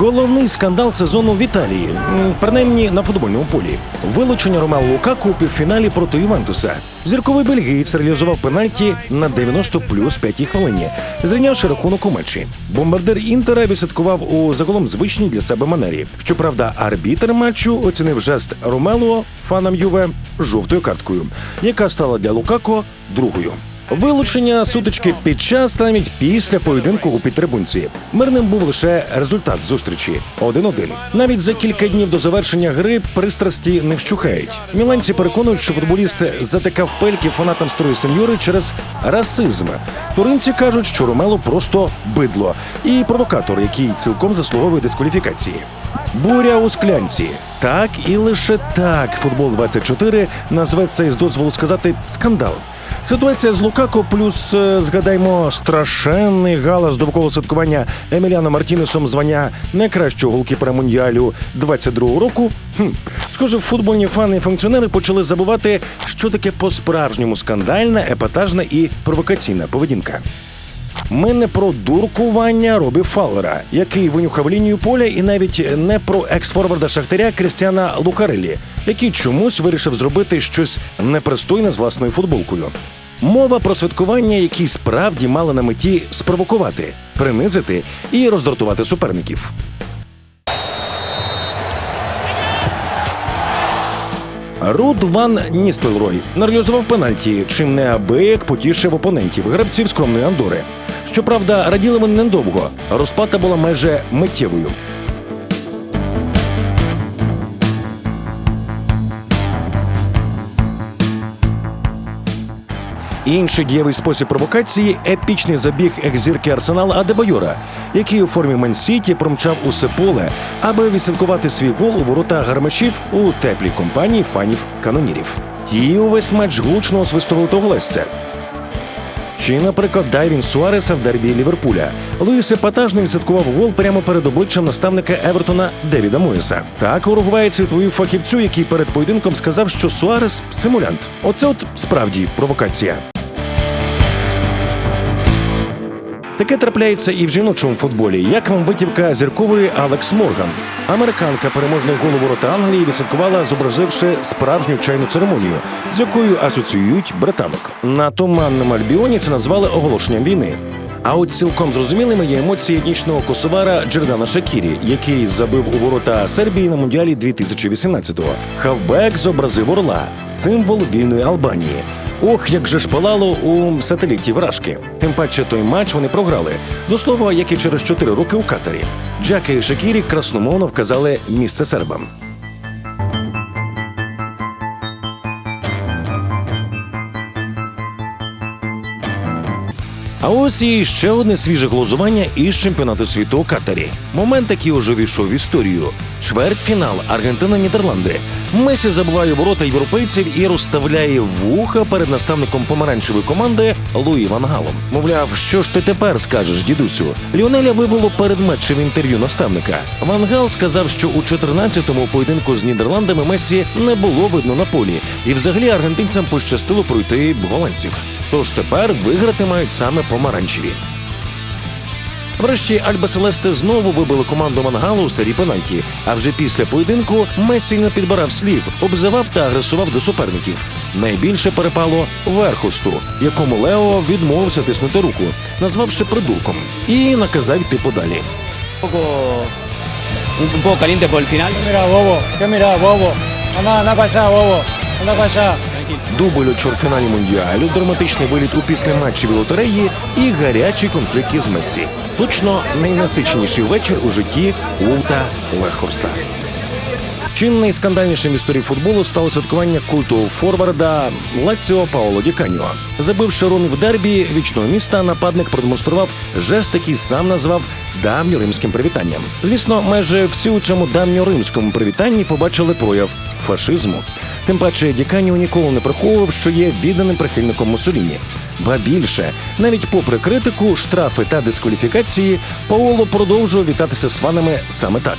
Головний скандал сезону в Італії, принаймні на футбольному полі. Вилучення Ромелу Лукаку у півфіналі проти Ювентуса. Зірковий бельгієць реалізував пенальті на 90 плюс 5 хвилині, зрівнявши рахунок у матчі. Бомбардир Інтера відсвяткував у загалом звичній для себе манері. Щоправда, арбітр матчу оцінив жест Ромело фанам Юве жовтою карткою, яка стала для Лукако другою. Вилучення сутички під час та навіть після поєдинку у підтрибунці. Мирним був лише результат зустрічі 1-1. Навіть за кілька днів до завершення гри пристрасті не вщухають. Міланці переконують, що футболіст затикав пельки фанатам старої сеньори через расизм. Туринці кажуть, що Ромело просто бидло і провокатор, який цілком заслуговує дискваліфікації. Буря у склянці. Так і лише так футбол 24 назве цей з дозволу сказати скандал. Ситуація з Лукако, плюс е, згадаймо страшенний галас довкола святкування Еміліано Мартінесом звання найкращого голкіпера мундіалю 22-го року. Хм. Схоже, футбольні фани і функціонери почали забувати, що таке по-справжньому скандальна, епатажна і провокаційна поведінка. Ми не про дуркування Робі Фаллера, який винюхав лінію поля, і навіть не про екс-форварда Шахтаря Крістіана Лукарелі, який чомусь вирішив зробити щось непристойне з власною футболкою. Мова про святкування, які справді мали на меті спровокувати, принизити і роздратувати суперників. Руд Ван Ністелрой реалізував пенальті, чим неабияк потішив опонентів гравців скромної Андори. Щоправда, раділи вони недовго. Розплата була майже миттєвою. Інший дієвий спосіб провокації епічний забіг екзірки Арсенала Адебайора, який у формі Ман-Сіті промчав усе поле, аби відсвяткувати свій гол у ворота гармашів у теплій компанії фанів канонірів. Її увесь матч гучно освистували тоглесця. Чи, наприклад, дайвін Суареса в дербі Ліверпуля. Луїс епатажно відсвяткував гол прямо перед обличчям наставника Евертона Девіда Моїса. Так уругваєць відповів фахівцю, який перед поєдинком сказав, що Суарес симулянт. Оце от справді провокація. Таке трапляється і в жіночому футболі. Як вам витівка зіркової Алекс Морган? Американка переможного голу ворота Англії відсвяткувала, зобразивши справжню чайну церемонію, з якою асоціюють британок. На туманному Альбіоні це назвали оголошенням війни. А от цілком зрозумілими є емоції етнічного косовара Джердана Шакірі, який забив у ворота Сербії на мундіалі 2018-го. Хавбек зобразив орла, символ вільної Албанії. Ох, як же ж палало у сателіті вражки. Тим паче той матч вони програли. До слова, як і через 4 роки у Катарі. Джаки і Шакірі красномовно вказали місце сербам. А ось і ще одне свіже глузування із чемпіонату світу у Катарі. Момент, який уже війшов в історію. Чвертьфінал Аргентина-Нідерланди. Месі забиває ворота європейців і розставляє вуха перед наставником помаранчевої команди Луї Ван Галом. Мовляв, що ж ти тепер скажеш, дідусю? Ліонеля вивело перед матчем інтерв'ю наставника. Ван Гал сказав, що у 14-му поєдинку з Нідерландами Месі не було видно на полі, і взагалі аргентинцям пощастило пройти голландців. Тож тепер виграти мають саме помаранчеві. Врешті Альба Селесте знову вибили команду Мангалу у серії пенальті. А вже після поєдинку Месі не підбирав слів, обзивав та агресував до суперників. Найбільше перепало Верхусту, якому Лео відмовився тиснути руку, назвавши придурком, і наказав йти подалі. un poco, caliente por el. Дубль у чвертьфіналі мундіалю, драматичний виліт у післяматчевій лотереї і гарячий конфлікт із Месі. Точно найнасиченіший вечір у житті Улта Вехорста. Чим найскандальнішим в історії футболу стало святкування культового форварда Лаціо Паоло Ді Каньо. Забивши Ромі в дербі вічного міста, нападник продемонстрував жест, який сам назвав давньоримським привітанням. Звісно, майже всі у цьому давньоримському привітанні побачили прояв фашизму. Тим паче Ді Каньо ніколи не приховував, що є відданим прихильником Муссоліні. Ба більше, навіть попри критику, штрафи та дискваліфікації, Паоло продовжував вітатися з фанами саме так.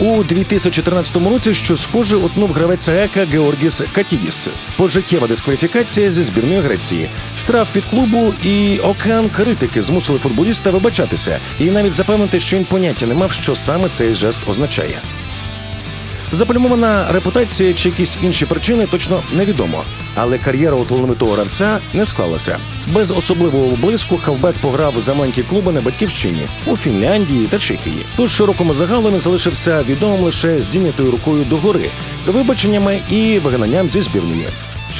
У 2013 році, що схоже, утнув гравець АЕКа Георгіс Катідіс. Пожиттєва дискваліфікація зі збірної Греції, штраф від клубу і океан критики змусили футболіста вибачатися і навіть запевнити, що він поняття не мав, що саме цей жест означає. Заплюмована репутація чи якісь інші причини точно невідомо. Але кар'єра у талановитого гравця не склалася. Без особливого блиску хавбек пограв за маленькі клуби на батьківщині у Фінляндії та Чехії. Тож широкому загалу не залишився відомим лише здійнятою рукою догори, вибаченнями і вигнанням зі збірної.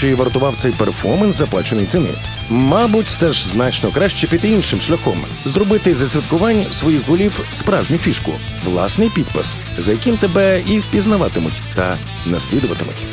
Чи вартував цей перформанс заплаченої ціни? Мабуть, все ж значно краще піти іншим шляхом, зробити зі святкувань своїх голів справжню фішку, власний підпис, за яким тебе і впізнаватимуть та наслідуватимуть.